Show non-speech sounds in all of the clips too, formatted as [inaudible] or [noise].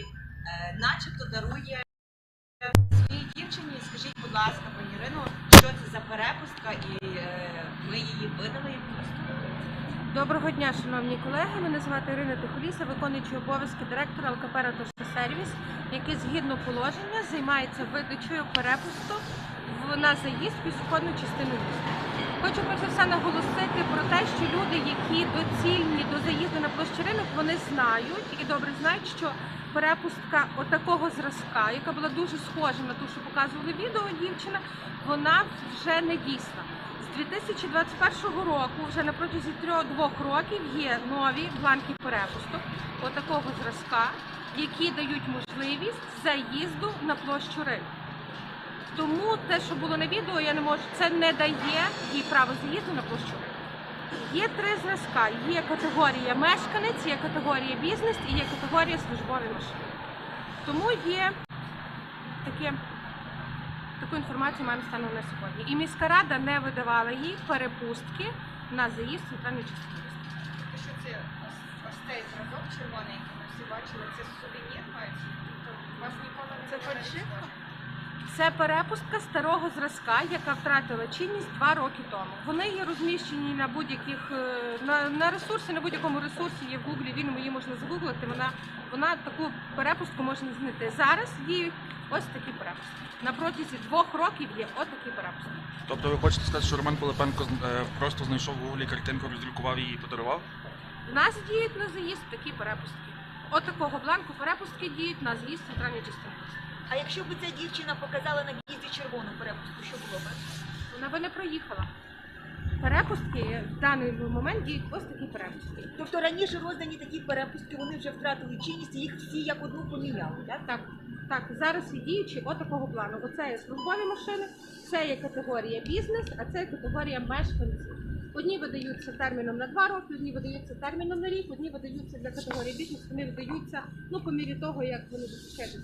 е, начебто дарує своїй дівчині. Скажіть, будь ласка, пані Ірино, що це за перепустка, і е, ви її видали і використовували? Доброго дня, шановні колеги. Мене звати Ірина Тихоліса, виконуючий обов'язки директора ЛКП «Ратуша Сервіс, який згідно положення займається видачею перепусту на заїзд пішохідну частину міста. Хочу про це все наголосити про те, що люди, які доцільні до заїзду на площі ринок, вони знають і добре знають, що перепустка отакого зразка, яка була дуже схожа на ту, що показували відео дівчина, вона вже не дійсна. З 2021 року, вже на протязі трьох-двох років, є нові бланки перепусток отакого зразка, які дають можливість заїзду на площу ринку. Тому те, що було на відео, я не можу, це не дає їй право заїзду на площу ринку. Є три зразка: є категорія мешканець, є категорія бізнес і є категорія службові машини. Тому є таке таку інформацію маємо станом на сьогодні. І міська рада не видавала їй перепустки на заїзд в центральну частину. Що це ось, цей зразок червоний, який ми всі бачили, це сувенір мається? Тобто у вас ніколи не Це? Це перепустка старого зразка, яка втратила чинність два роки тому. Вони є розміщені на будь-яких е, на, на ресурсі, на будь-якому ресурсі є в гуглі. Він її можна загуглити. Вона вона таку перепустку можна знайти. Зараз діють ось такі перепустки. На протязі двох років є ось такі перепустки. Тобто ви хочете сказати, що Роман Пилипенко е, просто знайшов в гуглі картинку, роздрукував її і подарував? У нас діють на заїзд такі перепустки. От такого бланку перепустки діють на заїзд частину. міста. А якщо б ця дівчина показала на в'їзді червону перепустку, що було б? Вона би не проїхала. Перепустки в даний момент діють ось такі перепустки. Тобто раніше роздані такі перепустки, вони вже втратили чинність, їх всі як одну поміняли, так? Так, так, зараз є діючі отакого плану. Оце є службові машини, це є категорія бізнес, а це є категорія мешканців. Одні видаються терміном на два роки, одні видаються терміном на рік, одні видаються для категорії бізнес, вони видаються ну по мірі того, як вони захищають.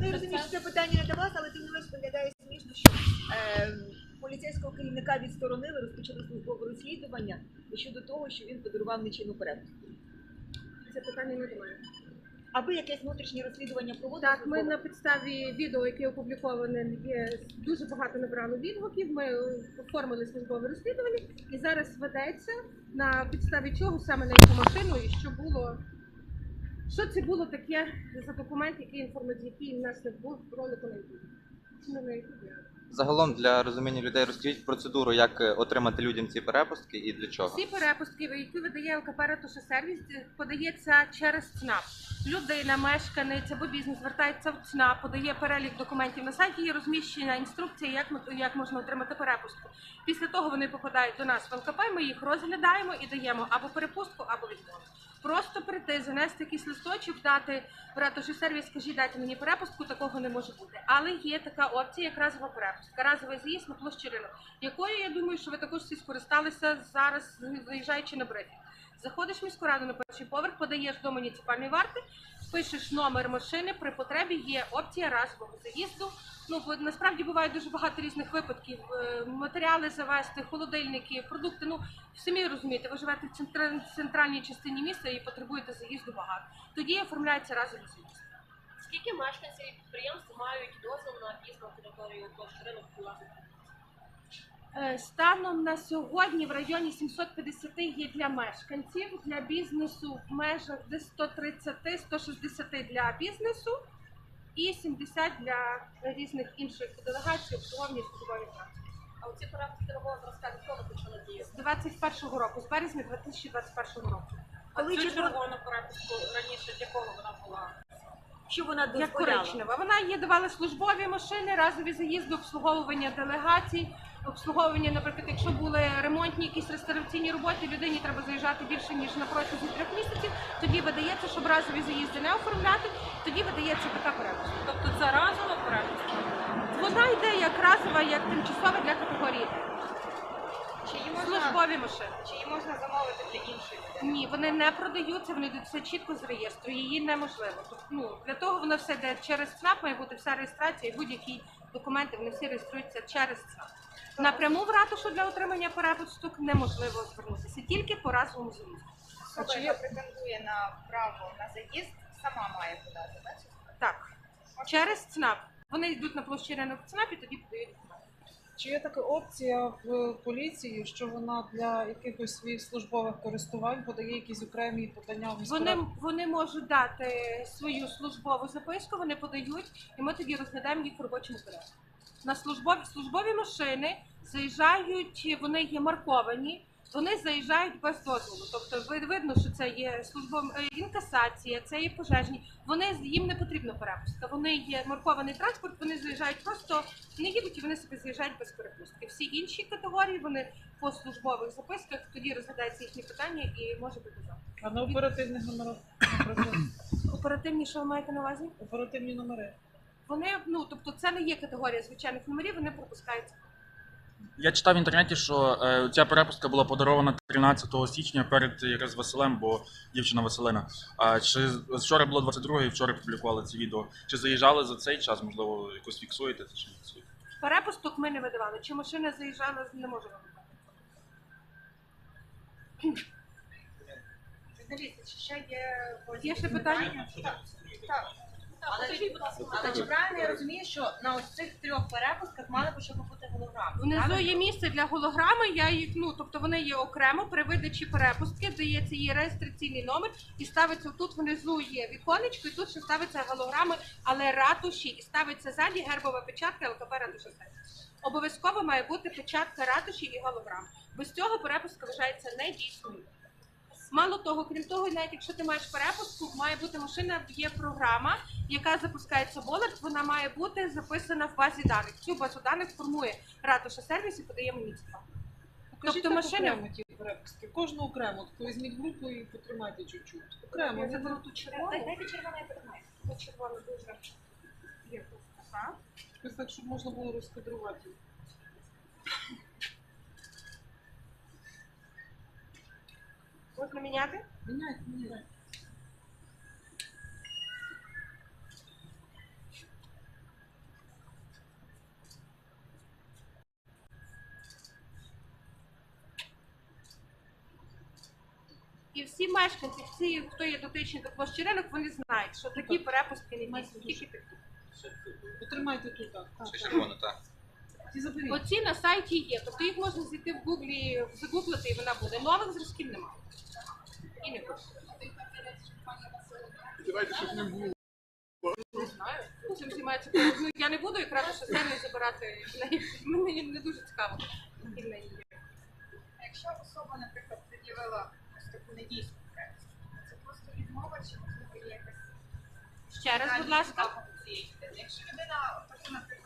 Ну, я розумію, що це питання не до вас, але тим не менш виглядає смішно, що е, поліцейського керівника відсторонили, розпочали службове розслідування щодо того, що він подарував нечинну перепустку. Це питання не до мене. А ви якесь внутрішнє розслідування проводили? Так, ми на підставі відео, яке опубліковане, є дуже багато набрало відгуків. Ми е, оформили службове розслідування і зараз ведеться на підставі чого саме на яку машину і що було. Що це було таке за документ, який інформаційний, який в нас не був ролику на YouTube? Чи не на YouTube? Загалом для розуміння людей розкажіть процедуру, як е, отримати людям ці перепустки і для чого. Ці перепустки, які видає ЛКП «Ратуша сервіс, подається через ЦНАП. Людина, мешканець або бізнес звертається в ЦНАП, подає перелік документів на сайті, є розміщена інструкція, як, як можна отримати перепустку. Після того вони попадають до нас в ЛКП, ми їх розглядаємо і даємо або перепустку, або відмову. Просто прийти, занести якийсь листочок, дати ратуші сервіс, скажіть, дайте мені перепустку, такого не може бути. Але є така опція, як разова перепустка, разовий з'їзд на площі ринок, якою я думаю, що ви також всі скористалися зараз, заїжджаючи на брифінг. Заходиш в міську раду на перший поверх, подаєш до муніципальної варти, пишеш номер машини. При потребі є опція разового заїзду. Ну насправді буває дуже багато різних випадків. Е, Матеріали завести, холодильники, продукти. Ну самі розумієте, ви живете в центральній частині міста і потребуєте заїзду багато. Тоді оформляється разовий заїзд. Скільки мешканців і підприємств мають дозвіл на в'їзд на територію ринок власних? Е, Станом на сьогодні в районі 750 є для мешканців, для бізнесу в межах десь 130-160 для бізнесу і 70 для різних інших делегацій, обслуговування службових праців. А оці перепустки нового зразка від коли почали діяти? З 21 року, з березня 2021 року. Коли Цю червону перепустку раніше для кого вона була? що вона Як дозволяла? коричнева. Вона є давала службові машини, разові заїзди, обслуговування делегацій, обслуговування, наприклад, якщо були ремонтні якісь реставраційні роботи, людині треба заїжджати більше ніж на протязі трьох місяців. Тоді видається, щоб разові заїзди не оформляти. Тоді видається така перепустка. Тобто це разова перепустка? Вона йде як разова, як тимчасова для категорії Чи її можна, службові машини. чи її можна замовити для іншої? Ні, вони не продаються, вони йдуть все чітко з реєстру. Її неможливо. Тобто, ну для того воно все йде через ЦНАП, має бути вся реєстрація і будь-які документи вони всі реєструються через ЦНАП. Напряму в ратушу для отримання перепусток неможливо звернутися тільки по разовому заїзду. Особа, яка претендує на право на заїзд, сама має подати, так? Так, через ЦНАП. Вони йдуть на площі ринок ЦНАП і тоді подають документи. Чи є така опція в поліції, що вона для якихось своїх службових користувань подає якісь окремі подання в Вони, вони можуть дати свою службову записку, вони подають, і ми тоді розглядаємо їх в робочому порядку. На службові, службові машини заїжджають, вони є марковані, вони заїжджають без дозволу. Тобто ви- видно, що це є службова е, інкасація, це є пожежні. Вони їм не потрібна перепустка. Вони є маркований транспорт, вони заїжджають просто не їдуть і вони собі заїжджають без перепустки. Всі інші категорії вони по службових записках тоді розглядається їхні питання і може бути завтра. А на оперативних номерах, Оперативні, що ви маєте на увазі? оперативні номери. Вони, ну тобто, це не є категорія звичайних номерів, вони пропускаються. Я читав в інтернеті, що е, ця перепустка була подарована 13 січня перед якраз Василем, бо дівчина Василина. А чи вчора було 22 і вчора публікували це відео? Чи заїжджали за цей час? Можливо, якось фіксуєте це чи не фіксуєте? Перепусток ми не видавали. Чи машина заїжджала, не можемо видати. Журналісти, чи ще є Є ще питання? Так. Але, але чи правильно я розумію, що на ось цих трьох перепустках мали б щоб бути голограми? Внизу є місце для голограми. Я їх, ну тобто вони є окремо при видачі перепустки, дається її реєстраційний номер і ставиться тут внизу є віконечко, і тут ще ставиться голограми, але ратуші, і ставиться ззаді гербова печатка ЛКП ратуша Сервіс. Обов'язково має бути печатка ратуші і голограм. Без цього перепустка вважається недійсною. Мало того, крім того, навіть якщо ти маєш перепустку, має бути машина, є програма, яка запускається Болард, вона має бути записана в базі даних. Цю базу даних формує ратуша сервіс і подає міністра. Покажіть Тобто окремо ті перепустки. Кожну окремо. Таку візьміть групу і потримайте чуть-чуть. Окремо. Я не заберу ту червону. Дайте червоне питання. Ту червону дуже є так, щоб можна було розкадрувати. Можна міняти? Міняйте, міняйте. І всі мешканці, всі, хто є дотичні до площі ринок, вони знають, що такі перепустки не дійсні. Тільки такі. Потримайте тут так. так. червоно, так. Заберіть. Оці на сайті є. Тобто їх можна зайти в гуглі, загуглити, і вона буде. Нових зразків немає. І не буде. Не знаю. Чим займається ну, я не буду якраз що самі забирати. Мені не дуже цікаво. Якщо особа, наприклад, пред'явила ось таку недійсну перепустку, це просто відмова чи можливо є якась Ще раз, будь ласка. Якщо людина, таку, наприклад,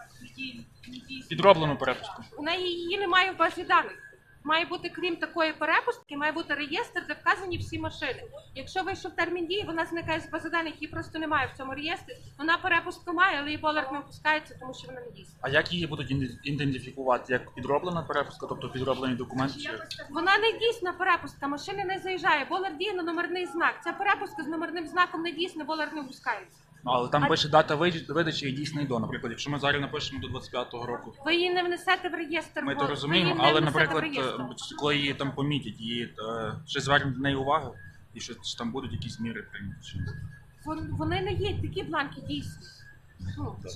Підроблену перепустку. У неї її немає в базі даних. Має бути, крім такої перепустки, має бути реєстр, де вказані всі машини. Якщо вийшов термін дії, вона зникає з бази даних, її просто немає в цьому реєстрі. Вона перепустку має, але її болер не опускається, тому що вона не дійсна. А як її будуть іден- ідентифікувати? Як підроблена перепустка, тобто підроблені документи? Чи... Вона не дійсна перепустка, машини не заїжджає. Болер діє на номерний знак. Ця перепустка з номерним знаком не дійсна, болер не опускається. Ну, але там пише дата вид- видачі і дійсний до. Наприклад, якщо ми зараз напишемо до 25-го року, Ви її не внесете в реєстр. ми бо- то ви розуміємо, не але, внесете в наприклад, реєстр. е, коли її там помітять, її е, чи звернуть до неї увагу, і що чи там будуть якісь міри прийняті. чи ні? Вон- Вони не є такі бланки дійсні. Ну, А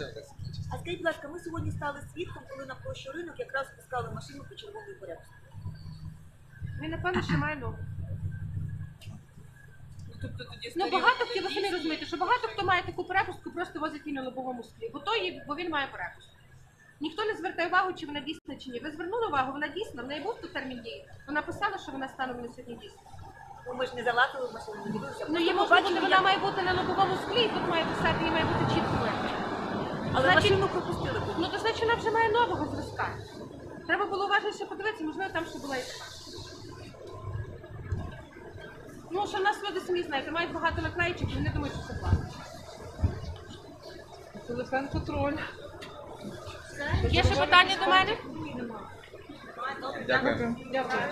скажіть, будь ласка, ми сьогодні стали свідком, коли на площу ринок якраз пускали машину по червоній перепустці. він напевно ще має. Тобто тоді Ну багато хто ви самі розумієте, що багато хто має таку перепустку, просто возить її на лобовому склі, бо то є, бо він має перепустку. Ніхто не звертає увагу, чи вона дійсна чи ні. Ви звернули увагу, вона дійсна, в неї був тут термін дії. Вона писала, що вона станом на сьогодні дійсна. Ну, ми ж не залатили машину, не дивилися. Ну її побачили, бути, вона має бути на лобовому склі, і тут має писати, її має бути чітко. Але Значить- машину пропустили. Ну то значить вона вже має нового зразка. Треба було уважніше подивитися, можливо, там ще була і така. Ну, що в нас люди самі знаєте, мають багато наклеїчок, і не думають, що це план. Телефон контроль. Є ще питання до мене? Дякую. Дякую.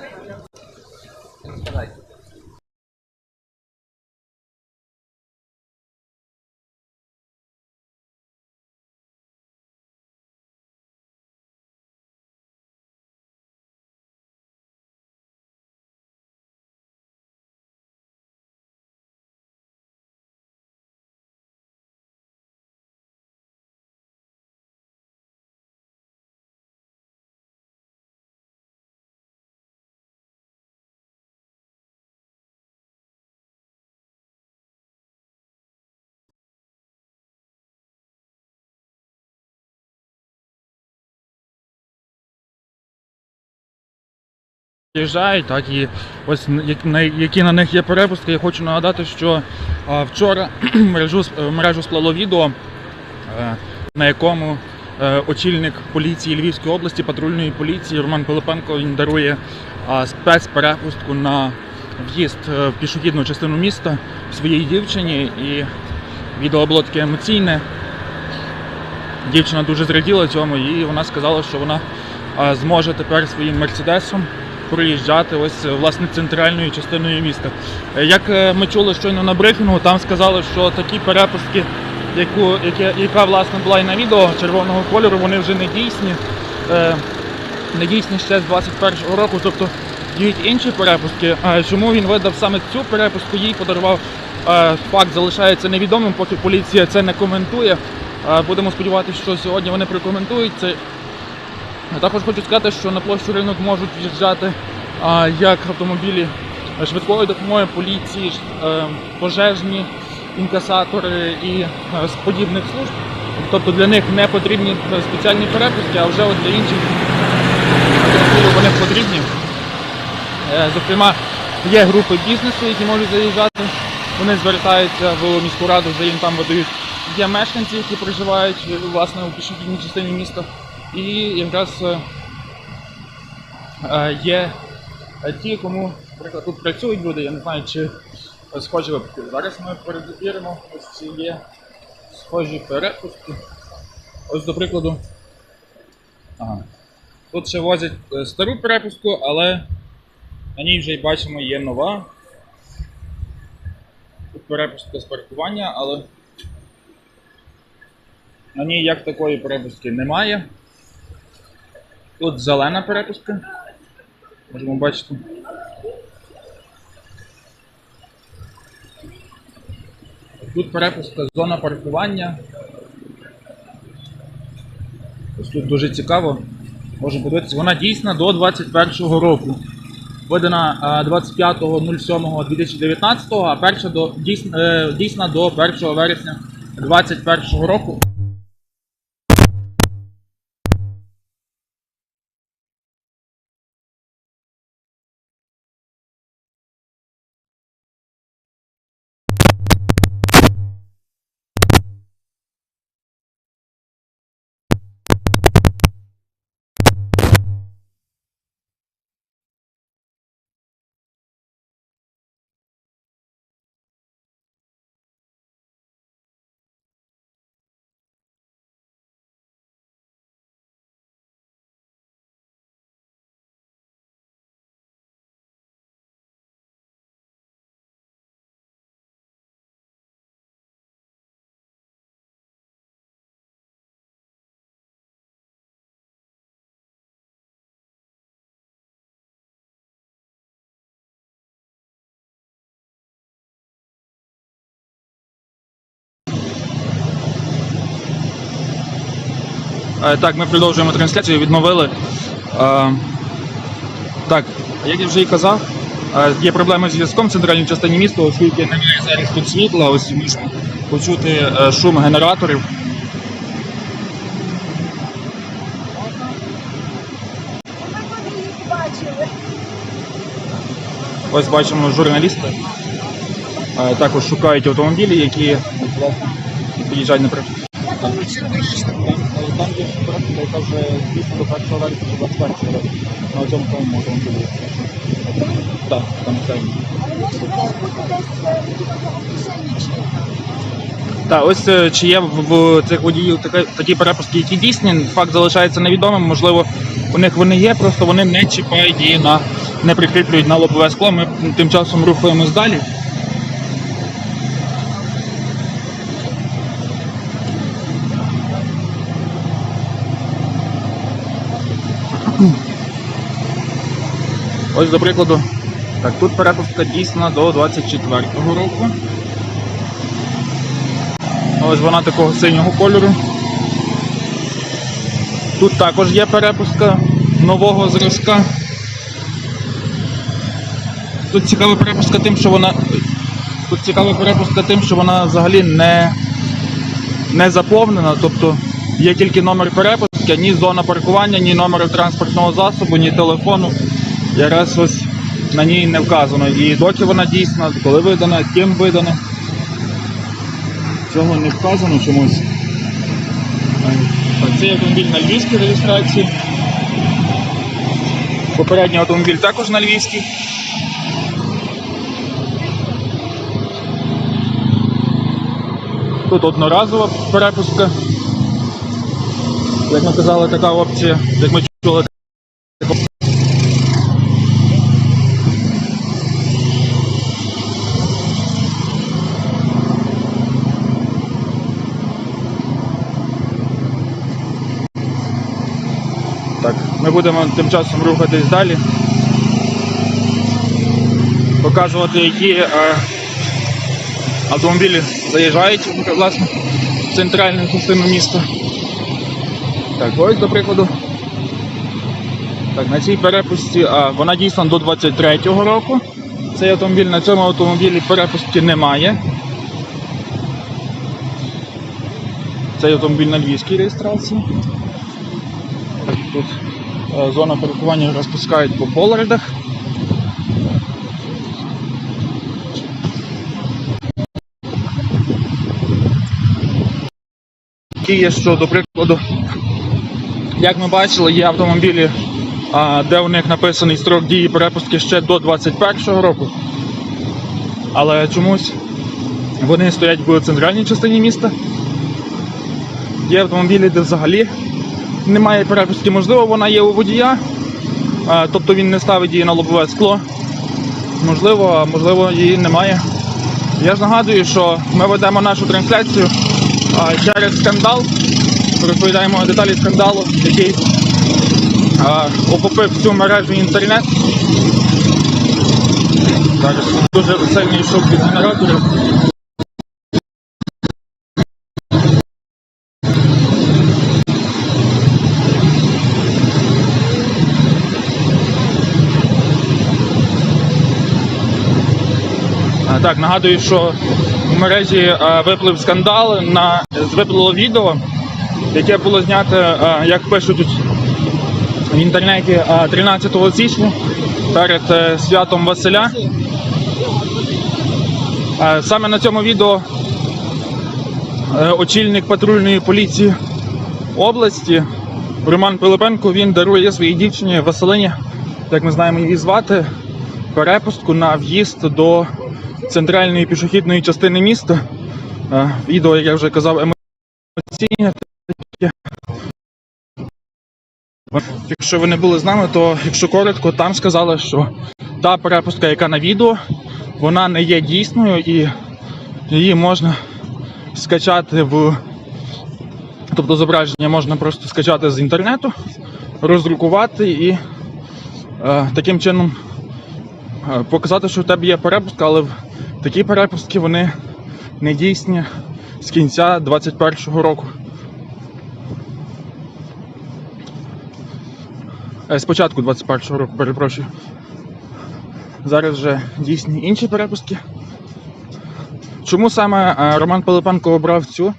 Приїжджають, так і ось які на них є перепустки. Я хочу нагадати, що вчора [clears throat] мережу мережу сплало відео, е, на якому е, очільник поліції Львівської області, патрульної поліції Роман Пилипенко він дарує спецперепустку на в'їзд е, в пішохідну частину міста своїй дівчині. І відео було таке емоційне. Дівчина дуже зраділа цьому, і вона сказала, що вона зможе тепер своїм мерседесом проїжджати ось е, власне центральною частиною міста. Е, Як е, ми чули щойно на брифінгу, там сказали, що такі перепустки, яку, яке- яка власне була і на відео червоного кольору, вони вже не дійсні. Не дійсні ще з 21-го року, тобто діють інші перепустки. Чому він видав саме цю перепустку, їй подарував факт залишається невідомим, поки поліція це не коментує. Будемо сподіватися, що сьогодні вони прокоментують це. Також хочу сказати, що на площу ринок можуть в'їжджати як автомобілі швидкої допомоги, поліції, е, пожежні інкасатори і е, подібних служб. Тобто для них не потрібні е, спеціальні перепустки, а вже от для інших вони потрібні. Зокрема, є групи бізнесу, які можуть заїжджати. Вони звертаються в міську раду, вже їм там видають. Є мешканці, які проживають власне у пішохідній частині міста. І якраз е, е, є ті, кому наприклад, тут працюють люди, я не знаю, чи схожі випадки. Зараз ми перевіримо, ось ці є схожі перепустки. Ось до прикладу. Тут ще возять е, стару перепустку, але на ній вже бачимо є нова. Тут перепустка з паркування, але на ній як такої перепустки немає. Тут зелена перепустка. Можемо бачити. Тут перепустка зона паркування. Ось тут дуже цікаво. Можемо подивитися, вона дійсна до 2021 року. Видана 25.07.2019, а перша до, дійсна, е, дійсна до 1 вересня 2021 року. Так, ми продовжуємо трансляцію, відновили. Е, Так, як я вже і казав, е, є проблеми з зв'язком в центральній частині міста, оскільки немає зараз тут світла, ось можна почути е, шум генераторів. Ось бачимо журналісти. Е, Також шукають автомобілі, які під'їжджають на. Там є практика, яка вже дійсно до 1 вересня 21 року. На цьому тому можемо подивитися. Так, там це. Так, ось е, чи є в, цих водіїв такі, перепустки, які дійсні, факт залишається невідомим. Можливо, у них вони є, просто вони не чіпають її на не прикріплюють на лобове скло. Ми тим часом рухаємось далі. Ось, до прикладу, так, тут перепустка дійсна до 24-го року. Ось вона такого синього кольору. Тут також є перепустка нового зразка. Тут цікава перепустка тим, що вона. Тут цікава перепустка тим, що вона взагалі не, не заповнена. Тобто є тільки номер перепустки, ні зона паркування, ні номер транспортного засобу, ні телефону. Якраз ось на ній не вказано. І доки вона дійсна, коли видана, ким видана. Цього не вказано чомусь. Цей автомобіль на львівській реєстрації. Попередній автомобіль також на львівській. Тут одноразова перепустка. Як ми казали, така опція, як ми чули. Так, ми будемо тим часом рухатись далі. Показувати, які е, автомобілі заїжджають власне, в центральну частину міста. Так, ось до прикладу. Так, на цій перепусті а, вона дійсна до 23-го року. Цей автомобіль на цьому автомобілі перепустки немає. Цей автомобіль на львівській реєстрації. Тут е, зона паркування розпускають по полардах. Які є, що, до прикладу, як ми бачили, є автомобілі, де у них написаний строк дії перепустки ще до 21-го року. Але чомусь вони стоять в центральній частині міста. Є автомобілі, де взагалі немає перепустки. Можливо, вона є у водія, тобто він не ставить її на лобове скло. Можливо, можливо, її немає. Я ж нагадую, що ми ведемо нашу трансляцію через скандал. Розповідаємо деталі скандалу, який охопив всю мережу інтернет. Зараз дуже сильний шок від генераторів. Так, нагадую, що в мережі е, виплив скандал на виплило відео, яке було знято, е, як пишуть в інтернеті е, 13 січня перед е, святом Василя. Е, Саме на цьому відео е, очільник патрульної поліції області Роман Пилипенко він дарує своїй дівчині Василині, як ми знаємо її звати, перепустку на в'їзд до центральної пішохідної частини міста. Відео, як я вже казав, емоційне. Якщо ви не були з нами, то якщо коротко, там сказали, що та перепустка, яка на відео, вона не є дійсною і її можна скачати в. Тобто зображення можна просто скачати з інтернету, роздрукувати і е, таким чином е, показати, що в тебе є перепустка, але в такі перепустки вони не дійсні з кінця 2021 року. Е, З початку 21 року, перепрошую. Зараз вже дійсні інші перепустки. Чому саме е, Роман Пилипенко обрав цю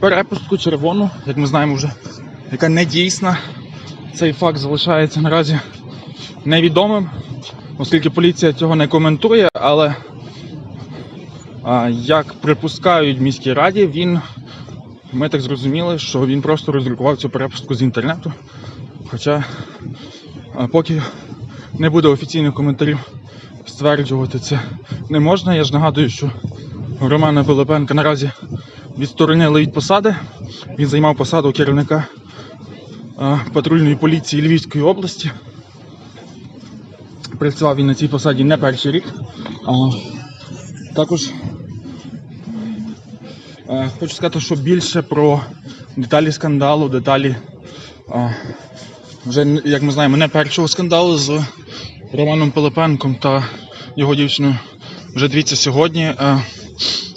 перепустку червону, як ми знаємо вже, яка не дійсна. Цей факт залишається наразі невідомим, оскільки поліція цього не коментує, але як припускають в міській раді, він, ми так зрозуміли, що він просто роздрукував цю перепустку з інтернету. Хоча поки не буде офіційних коментарів, стверджувати це не можна. Я ж нагадую, що Романа Пилипенка наразі відсторонили від посади. Він займав посаду керівника патрульної поліції Львівської області. Працював він на цій посаді не перший рік. Також хочу сказати, що більше про деталі скандалу, деталі, е, вже, як ми знаємо, не першого скандалу з Романом Пилипенком та його дівчиною. Вже дивіться сьогодні е,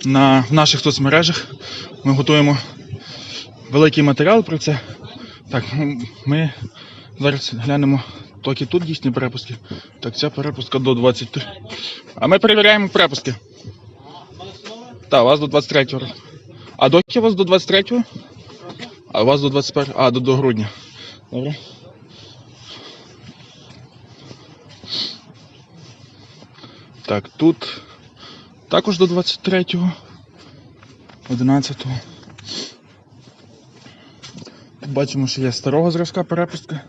на, в наших соцмережах ми готуємо великий матеріал про це. Так, ну, ми зараз глянемо, токи тут дійсні перепуски. Так, ця перепустка до 23. А ми перевіряємо перепуски. Так, у вас до 23-го. А доки у вас до 23-го? А у вас до 21 А, до, до грудня. Добре. Так, тут також до 23-го. 11-го. Тут бачимо, що є старого зразка перепустка.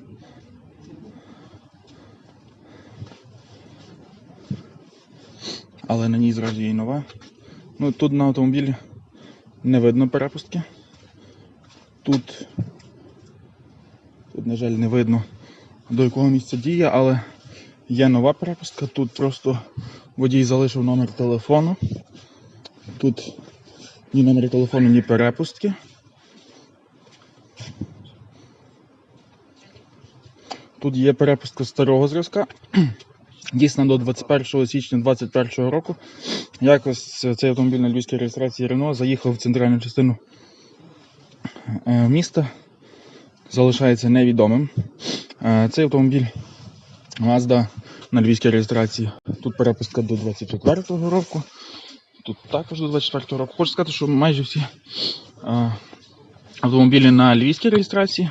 Але на ній зразу є і нова. Ну, тут на автомобілі не видно перепустки. Тут, тут, на жаль, не видно до якого місця діє, але є нова перепустка. Тут просто водій залишив номер телефону. Тут ні номер телефону, ні перепустки. Тут є перепустка старого зразка. Дійсно до 21 січня 2021 року. Якось цей автомобіль на львівській реєстрації Рено заїхав в центральну частину е, міста. Залишається невідомим. Е, Цей автомобіль Mazda на львівській реєстрації. Тут перепустка до 24-го року. Тут також до 24-го року. Хочу сказати, що майже всі е, автомобілі на львівській реєстрації.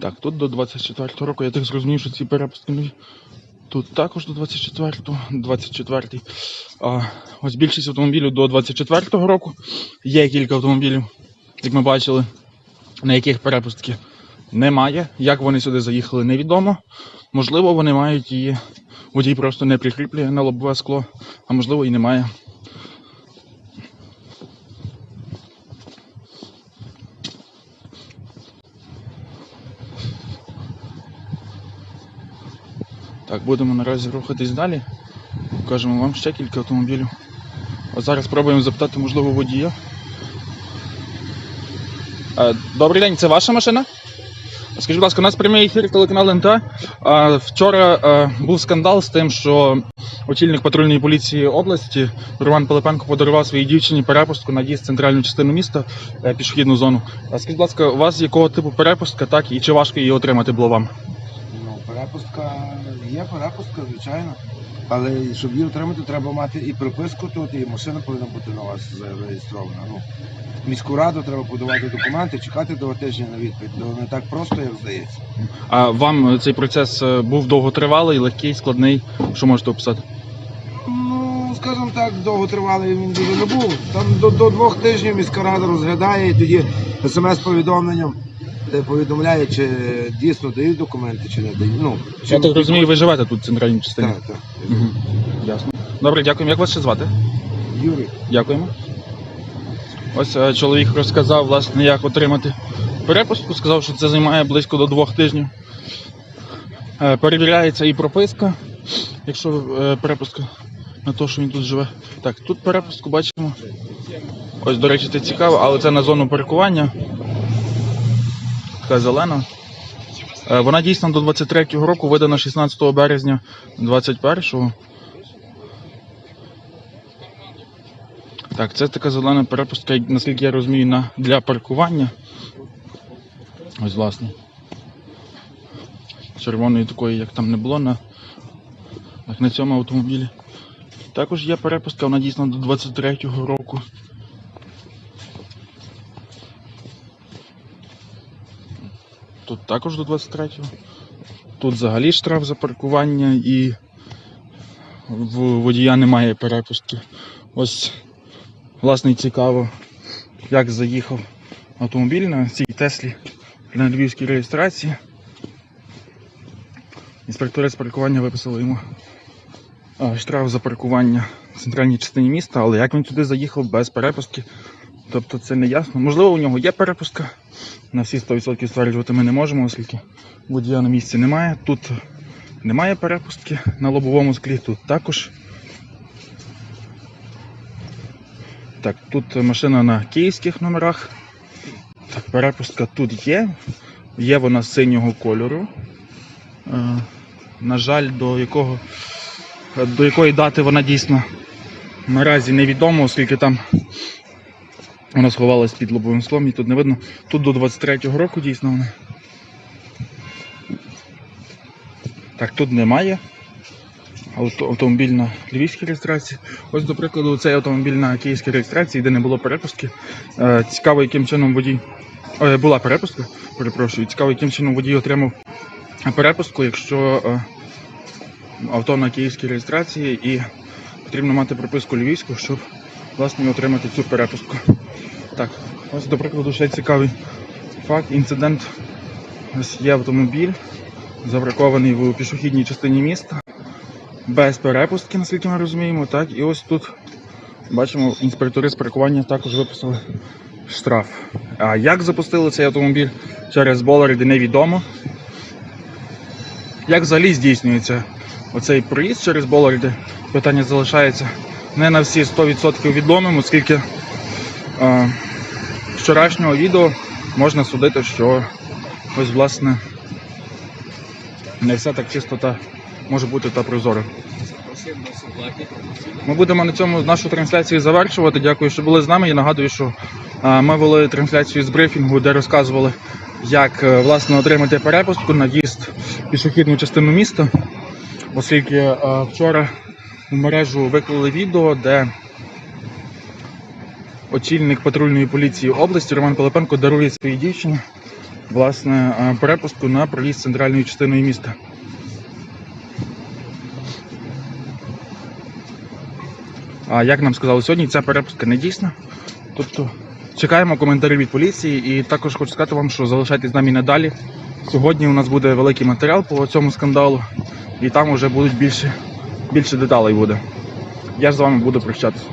Так, тут до 24-го року. Я так зрозумів, що ці перепустки. Тут також до 24-го, 24-й. А, ось більшість автомобілів до 24-го року. Є кілька автомобілів, як ми бачили, на яких перепустки немає. Як вони сюди заїхали, невідомо. Можливо, вони мають її. Водій просто не прикріплює на лобове скло, а можливо і немає. Так, будемо наразі рухатись далі. Покажемо вам ще кілька автомобілів. А зараз спробуємо запитати, можливо, водія. Е, Добрий день, це ваша машина? Скажіть, будь ласка, у нас прямий ефір телеканалу НТА. А, Вчора е, був скандал з тим, що очільник патрульної поліції області Роман Пилипенко подарував своїй дівчині перепустку на в центральну частину міста е, пішохідну зону. Скажіть, будь ласка, у вас якого типу перепустка, так, і чи важко її отримати було вам? Ну, перепустка є перепустка, звичайно. Але щоб її отримати, треба мати і приписку тут, і машина повинна бути на вас зареєстрована. Ну, в міську раду треба подавати документи, чекати два тижні на відповідь. Ну, не так просто, як здається. А вам цей процес е, був довготривалий, легкий, складний? Що можете описати? Ну, скажімо так, довго тривалий він дуже не був. Там до, до двох тижнів міська рада розглядає і тоді смс-повідомленням е, повідомляє, чи дійсно дають документи, чи не дають. Ну, Я так розумію, ви живете тут в центральній частині. Так, так. Мгм. Ясно. Добре, дякуємо. Як вас ще звати? Юрій. Дякуємо. Ось е, чоловік розказав, власне, як отримати перепустку. Сказав, що це займає близько до двох тижнів. Е, Перевіряється і прописка, якщо е, перепустка на те, що він тут живе. Так, тут перепустку бачимо. Ось, до речі, це цікаво, але це на зону паркування. Така зелена. Е, Вона дійсно до 23-го року видана 16 березня 21-го. Так, це така зелена перепустка, наскільки я розумію, для паркування. Ось власне. Червоної такої, як там не було на, як на цьому автомобілі. Також є перепустка, вона дійсно до 23-го року. Тут також до 23-го. Тут взагалі штраф за паркування і в водія немає перепустки. Ось Власне, цікаво, як заїхав автомобіль на цій Теслі на львівській реєстрації. Інспектори з паркування виписали йому штраф за паркування в центральній частині міста, але як він туди заїхав без перепустки, тобто це не ясно. Можливо, у нього є перепустка. На всі 100% стверджувати ми не можемо, оскільки водія на місці немає. Тут немає перепустки на лобовому склі, тут також. Так, тут машина на київських номерах. Так, перепустка тут є. Є вона синього кольору. Е, на жаль, до якого до якої дати вона дійсно наразі невідомо, оскільки там вона сховалась під лобовим склом і тут не видно. Тут до 23-го року дійсно вона. Так, тут немає. Авто- Автомобіль на львівській реєстрації. Ось, до прикладу, цей автомобіль на київській реєстрації, де не було перепустки. Е, Цікаво, яким чином водій. е, Була перепустка, перепрошую. Цікаво, яким чином водій отримав перепустку, якщо е, авто на київській реєстрації і потрібно мати приписку львівську, щоб власне отримати цю перепустку. Так, ось до прикладу ще цікавий факт. Інцидент. Ось є автомобіль, забракований в пішохідній частині міста, без перепустки, наскільки ми розуміємо. Так, і ось тут бачимо, інспектори з паркування також виписали штраф. А як запустили цей автомобіль через Болариди, невідомо. Як взагалі здійснюється оцей проїзд через Болариди? Питання залишається не на всі 100% відомим, оскільки з вчорашнього відео можна судити, що ось власне не все так чисто та може бути та прозоро. Ми будемо на цьому нашу трансляцію завершувати. Дякую, що були з нами. Я нагадую, що ми вели трансляцію з брифінгу, де розказували, як е, власне отримати перепустку на в'їзд пішохідну частину міста, оскільки е, вчора в мережу виклали відео, де очільник патрульної поліції області Роман Пилипенко дарує своїй дівчині власне е, перепустку на проїзд центральною частиною міста. А як нам сказали сьогодні, ця перепустка не дійсна. Тобто чекаємо коментарі від поліції і також хочу сказати вам, що залишайтесь з нами надалі. Сьогодні у нас буде великий матеріал по цьому скандалу, і там вже будуть більше, більше деталей буде. Я ж з вами буду прощатися.